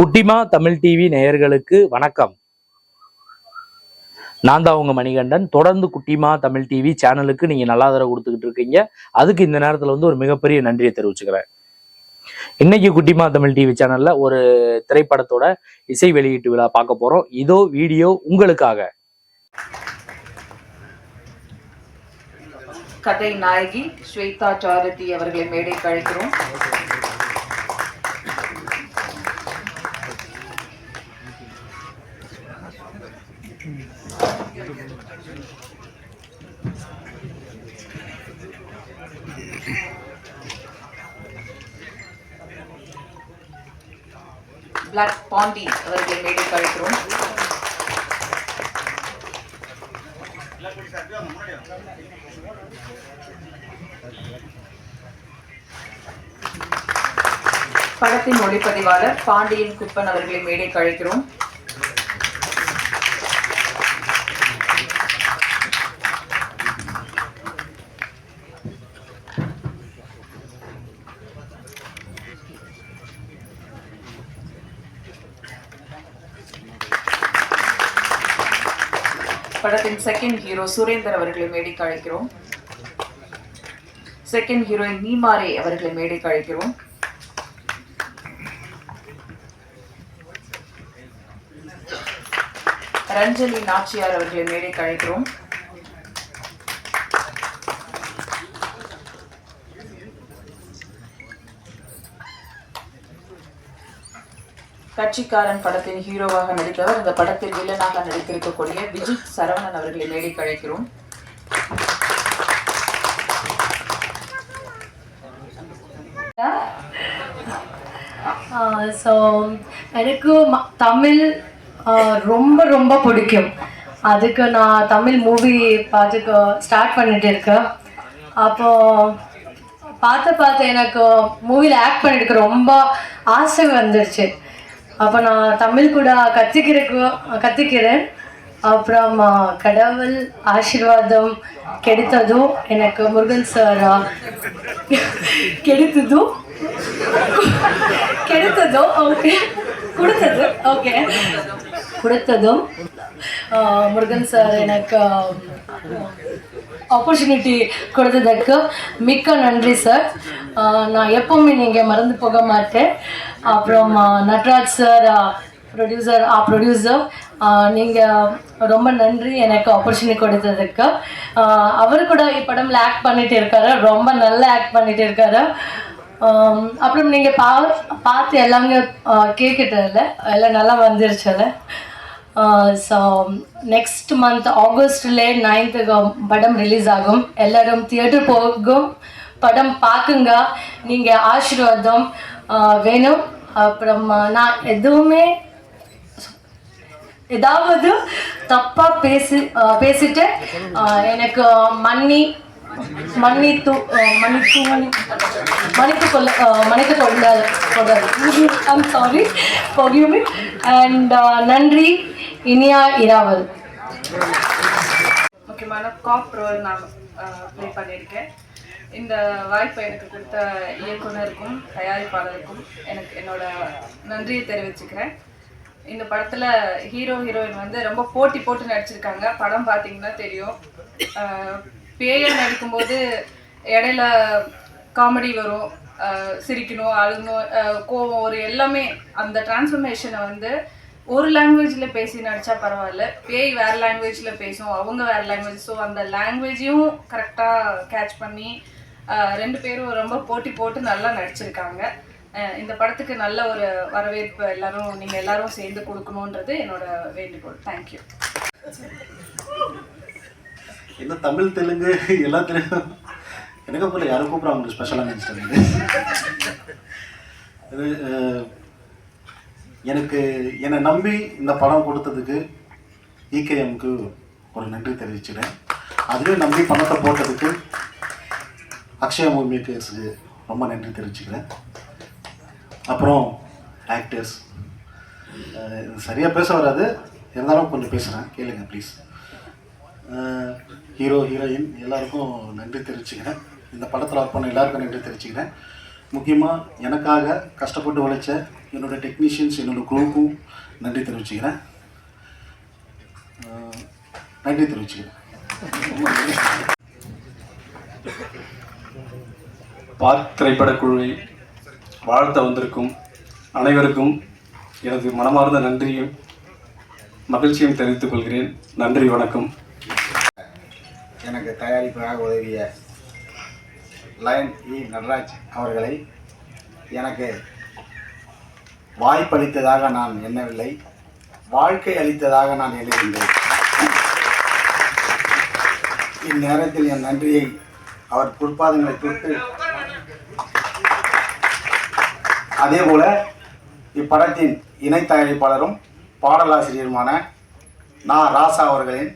குட்டிமா தமிழ் டிவி நேயர்களுக்கு வணக்கம். நான் தான் உங்க மணிகண்டன். தொடர்ந்து குட்டிமா தமிழ் டிவி சேனலுக்கு நீங்க நல்லா ஆதரவு கொடுத்துக்கிட்டு இருக்கீங்க. அதுக்கு இந்த நேரத்துல வந்து ஒரு மிகப்பெரிய நன்றியை தெரிவிச்சுக்கிறேன். இன்னைக்கு குட்டிமா தமிழ் டிவி சேனல்ல ஒரு திரைப்படத்தோட இசை வெளியீட்டு விழா பார்க்க போறோம். இதோ வீடியோ உங்களுக்காக. கதை நாயகி ஸ்வேதா சாரதி அவர்களை மேடைக்கு அழைக்கிறோம். பிளாக் பாண்டி அவர்கள் மேடை கழிக்கிறோம் படத்தின் ஒளிப்பதிவாளர் பாண்டியன் குப்பன் அவர்களை மேடை கழிக்கிறோம் படத்தின் செகண்ட் ஹீரோ சுரேந்தர் அவர்களை மேடைக்கு அழைக்கிறோம். செகண்ட் ஹீரோயின் நீமாரே அவர்களை மேடைக்கு அழைக்கிறோம். ரஞ்சலி நாச்சியார் அவர்களை மேடைக்கு அழைக்கிறோம். கட்சிக்காரன் படத்தின் ஹீரோவாக நடித்தவர் இந்த படத்தில் வில்லனாக நடித்திருக்கக்கூடிய விஜித் சரவணன் அவர்களை மேடைக்கு அழைக்கிறோம். ஸோ எனக்கு ம- தமிழ் ரொம்ப ரொம்ப பிடிக்கும். அதுக்கு நான் தமிழ் மூவி பார்த்துக்க ஸ்டார்ட் பண்ணிட்டு இருக்கேன். அப்போ பார்த்து பார்த்து எனக்கு மூவியில் ஆக்ட் பண்ணிட்டு ரொம்ப ஆசை வந்துருச்சு. அப்போ நான் தமிழ் கூட கற்றுக்கிறக்கு கற்றுக்கிறேன் அப்புறம் கடவுள் ஆசீர்வாதம் கிடைத்ததும் எனக்கு முருகன் சார் கிடைத்ததும் கிடைத்ததும் ஓகே கொடுத்தது ஓகே கொடுத்ததும் முருகன் சார் எனக்கு ஆப்பர்ச்சுனிட்டி கொடுத்ததற்கு மிக்க நன்றி சார் நான் எப்பவுமே நீங்கள் மறந்து போக மாட்டேன். அப்புறம் நட்ராஜ் சார் ப்ரொடியூசர் ஆ ப்ரொடியூசர் நீங்கள் ரொம்ப நன்றி எனக்கு ஆப்பர்ச்சுனிட்டி கொடுத்ததுக்கு அவர் கூட இப்படம்ல ஆக்ட் பண்ணிட்டு இருக்காரு. ரொம்ப நல்லா ஆக்ட் பண்ணிட்டு இருக்காரு. அப்புறம் நீங்கள் பா பார்த்து எல்லாமே கேட்கிட்டதில்ல எல்லாம் நல்லா வந்துருச்சுல ஸோ நெக்ஸ்ட் மந்த் ஆகஸ்டில் நைன்த்து படம் ரிலீஸ் ஆகும். எல்லோரும் தியேட்டர் போகும். படம் பார்க்குங்க. நீங்கள் ஆசீர்வாதம் uh, வேணும். அப்புறம் uh, நான் எதுவுமே ஏதாவது தப்பாக பேசி uh, பேசிட்டு எனக்கு மன்னி மன்னித்து மன்னித்து மன்னித்து கொள்ள மன்னித்து கொள்ள கொள்ளாது I'm sorry for me. And நன்றி. இனியா இராவல். முக்கியமான காப் ரோல் நான் ப்ளே பண்ணியிருக்கேன். இந்த வாய்ப்பை எனக்கு கொடுத்த இயக்குனருக்கும் தயாரிப்பாளருக்கும் எனக்கு என்னோட நன்றியை தெரிவிச்சுக்கிறேன். இந்த படத்தில் ஹீரோ ஹீரோயின் வந்து ரொம்ப போட்டி போட்டு நடிச்சிருக்காங்க. படம் பார்த்தீங்கன்னா தெரியும். பேயர் நடிக்கும்போது இடையில காமெடி வரும். சிரிக்கணும் அழுகணும் கோவம் ஒரு எல்லாமே அந்த டிரான்ஸ்ஃபர்மேஷனை வந்து ஒரு லாங்குவேஜில் பேசி நடிச்சா பரவாயில்ல. பேய் வேறு லாங்குவேஜில் பேசும் அவங்க வேறு லாங்குவேஜ் ஸோ அந்த லாங்குவேஜையும் கரெக்டாக கேட்ச் பண்ணி ரெண்டு பேரும் ரொம்ப போட்டி போட்டு நல்லா நடிச்சிருக்காங்க. இந்த படத்துக்கு நல்ல ஒரு வரவேற்பு எல்லாரும் நீங்கள் எல்லாரும் சேர்ந்து கொடுக்கணுன்றது என்னோட வேண்டுகோள். தேங்க்யூ என்ன தமிழ் தெலுங்கு எல்லாத்துலேயும் எனக்கு போல யாரும் கூப்பிட்றாங்க ஸ்பெஷலாக நினச்சிட்டு இது எனக்கு என்னை நம்பி இந்த படம் கொடுத்ததுக்கு இகேஎம்க்கு ஒரு நன்றி தெரிவிச்சுக்கிறேன். அதுவே நம்பி பணத்தை போட்டதுக்கு அக்ஷய மூவி ரொம்ப நன்றி தெரிவிச்சுக்கிறேன். அப்புறம் ஆக்டர்ஸ் சரியாக பேச வராது. இருந்தாலும் கொஞ்சம் பேசுகிறேன் கேளுங்க ப்ளீஸ் ஹீரோ ஹீரோயின் எல்லாருக்கும் நன்றி தெரிவிச்சுக்கிறேன். இந்த படத்தில் ஒர்க் பண்ண எல்லாருக்கும் நன்றி தெரிவிச்சுக்கிறேன். முக்கியமாக எனக்காக கஷ்டப்பட்டு உழைச்ச என்னோட டெக்னீஷியன்ஸ் என்னோட குரூப்பும் நன்றி தெரிவிச்சுக்கிறேன். நன்றி தெரிவிச்சுக்கிறேன். பார்க் திரைப்படக் குழுவை வாழ்த்த வந்திருக்கும் அனைவருக்கும் எனது மனமார்ந்த நன்றியும் மகிழ்ச்சியும் தெரிவித்துக் கொள்கிறேன். நன்றி வணக்கம். எனக்கு தயாரிப்பாக உதவிய லயன் இ நடராஜ் அவர்களை எனக்கு வாய்ப்பளித்ததாக நான் எண்ணவில்லை வாழ்க்கை அளித்ததாக நான் எண்ணுகின்றேன். இந்நேரத்தில் என் நன்றியை அவர் பொற்பாதங்களை தொட்டு அதேபோல இப்படத்தின் இணை தயாரிப்பாளரும் பாடலாசிரியருமான நா ராசா அவர்களின்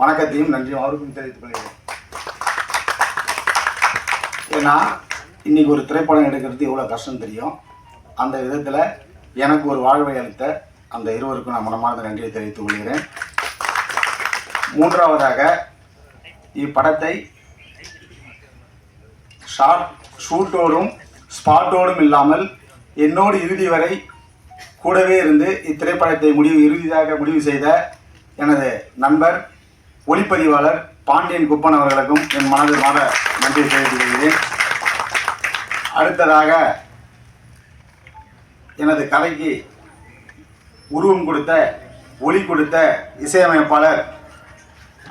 வணக்கத்தையும் நன்றியும் அவருக்கும் தெரிவித்துக் கொள்கிறேன். ஏன்னா இன்னைக்கு ஒரு திரைப்படம் எடுக்கிறது எவ்வளோ கஷ்டம் தெரியும். அந்த விதத்தில் எனக்கு ஒரு வாழ்வை அளித்த அந்த இருவருக்கும் நான் மனமார்ந்த நன்றியை தெரிவித்துக் கொள்கிறேன். மூன்றாவதாக இப்படத்தை ஷார்ட் ஷூட்டோடும் ஸ்பாட்டோடும் இல்லாமல் என்னோடு இறுதி வரை கூடவே இருந்து இத்திரைப்படத்தை முடிவு இறுதியாக முடிவு செய்த எனது நண்பர் ஒளிப்பதிவாளர் பாண்டியன் குப்பன் அவர்களுக்கும் என் மனது மாற நன்றி தெரிவித்துக் கொள்கிறேன். அடுத்ததாக எனது கலைக்கு உருவம் கொடுத்த ஒளி கொடுத்த இசையமைப்பாளர்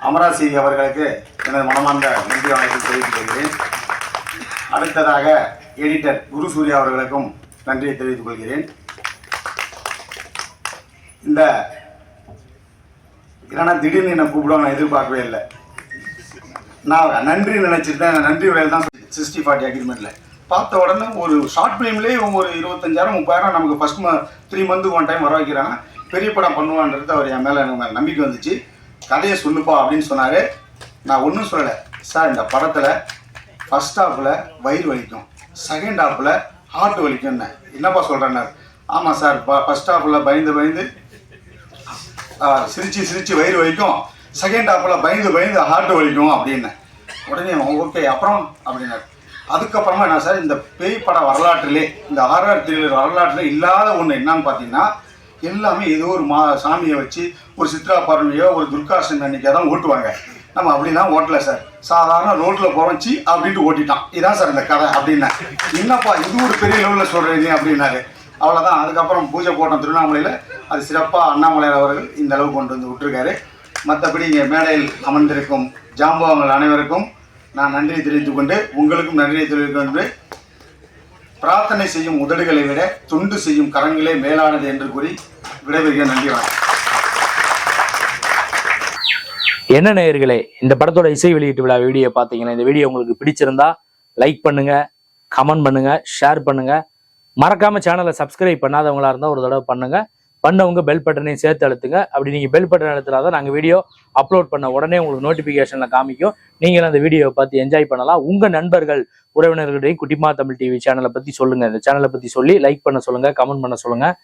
அமராசி அவர்களுக்கு எனது மனமார்ந்த நன்றி வணக்கம் தெரிவித்துக் கொள்கிறேன். அடுத்ததாக எடிட்டர் குரு சூர்யா அவர்களுக்கும் நன்றியை தெரிவித்துக் கொள்கிறேன். இந்த ஏன்னா திடீர்னு என்னை கூப்பிடுவாங்க நான் எதிர்பார்க்கவே இல்லை. நான் நன்றி நினைச்சிருந்தேன் நன்றி வேலை தான் சிக்ஸ்டி ஃபார்ட்டி அக்ரிமெண்ட்டில் பார்த்த உடனே ஒரு ஷார்ட் ஃபிலிம்லேயே இவங்க ஒரு இருபத்தஞ்சாயிரம் முப்பாயிரம் நமக்கு ஃபஸ்ட் ம த்ரீ மந்த்துக்கு ஒன் டைம் வர வைக்கிறாங்க. பெரிய படம் பண்ணுவான்றது அவர் என் மேலே எனக்கு மேலே நம்பிக்கை வந்துச்சு. கதையை சொல்லுப்பா அப்படின்னு சொன்னார். நான் ஒன்றும் சொல்லலை. சார் இந்த படத்தில் ஃபஸ்ட் ஹாஃபில் வயிறு வலிக்கும். செகண்ட் ஹாஃபில் ஹார்ட் வலிக்கும்னு. என்னப்பா சொல்கிறேன்னார் ஆமாம் சார் ஃபஸ்ட் ஹாஃபில் பயந்து பயந்து சிரித்து சிரித்து வயிறு வலிக்கும். செகண்ட் ஹாஃபில் பயந்து பயந்து ஹார்ட் வலிக்கும் அப்படின்னு. உடனே ஓகே அப்புறம் அப்படின்னார். அதுக்கப்புறமா என்ன சார் இந்த பேய் பட வரலாற்றிலே இந்த ஆர்ஆர் த்ரில்லர் வரலாற்றில் இல்லாத ஒன்று என்னன்னு பார்த்தீங்கன்னா எல்லாமே ஏதோ ஒரு மா சாமியை வச்சு ஒரு சித்ரா பார்வையோ ஒரு துர்காஷ்டமி அன்னைக்கோ தான் ஓட்டுவாங்க. நம்ம அப்படிலாம் ஓட்டல சார். சாதாரண ரோட்டில் போகிறோம் சி அப்படின்ட்டு ஓட்டிட்டான். இதான் சார் இந்த கதை அப்படின்னா. என்னப்பா இது ஒரு பெரிய லெவலில் சொல்கிறீங்க அப்படின்னாரு. அவ்வளோதான் அதுக்கப்புறம் பூஜை போட்டோம் திருவண்ணாமலையில் அது சிறப்பாக அண்ணாமலையார் அவர்கள் இந்த அளவு கொண்டு வந்து விட்டுருக்காரு. மற்றபடி இங்கே மேடையில் அமர்ந்திருக்கும் ஜாம்பவங்கள் அனைவருக்கும் நான் நன்றி தெரிவித்துக் கொண்டு உங்களுக்கும் நன்றியை தெரிவித்துக் கொண்டு பிரார்த்தனை செய்யும் உதடுகளை விட தொண்டு செய்யும் கரங்களே மேலானது என்று கூறி விடைபெறுகிறேன். நன்றி வணக்கம். என்ன நேயர்களே இந்த படத்தோட இசை வெளியீட்டு விழா வீடியோ பார்த்தீங்கன்னா இந்த வீடியோ உங்களுக்கு பிடிச்சிருந்தா லைக் பண்ணுங்க கமெண்ட் பண்ணுங்க ஷேர் பண்ணுங்க. மறக்காம சேனலை சப்ஸ்கிரைப் பண்ணாதவங்களா இருந்தால் ஒரு தடவை பண்ணுங்க. பண்ணவங்க பெல் பட்டனையும் சேர்த்து அழுத்துங்க. அப்படி நீங்கள் பெல் பட்டன் அழுத்தினாதான் நாங்கள் வீடியோ அப்லோட் பண்ண உடனே உங்களுக்கு நோட்டிஃபிகேஷனில் காமிக்கும். நீங்களும் அந்த வீடியோவை பார்த்து என்ஜாய் பண்ணலாம். உங்கள் நண்பர்கள் உறவினர்களிடையும் குட்டிமா தமிழ் டிவி சேனலை பற்றி சொல்லுங்கள் இந்த சேனலை பற்றி சொல்லி லைக் பண்ண சொல்லுங்கள் கமெண்ட் பண்ண சொல்லுங்கள்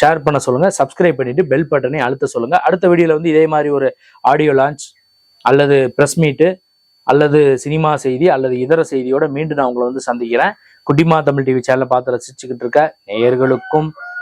ஷேர் பண்ண சொல்லுங்கள் சப்ஸ்கிரைப் பண்ணிட்டு பெல் பட்டனை அழுத்த சொல்லுங்கள் அடுத்த வீடியோவில் வந்து இதே மாதிரி ஒரு ஆடியோ லான்ச் அல்லது ப்ரெஸ் மீட்டு அல்லது சினிமா செய்தி அல்லது இதர செய்தியோட மீண்டும் நான் உங்களை வந்து சந்திக்கிறேன். குட்டிமா தமிழ் டிவி சேனலை பார்த்து ரசிச்சுக்கிட்டு இருக்க நேயர்களுக்கும்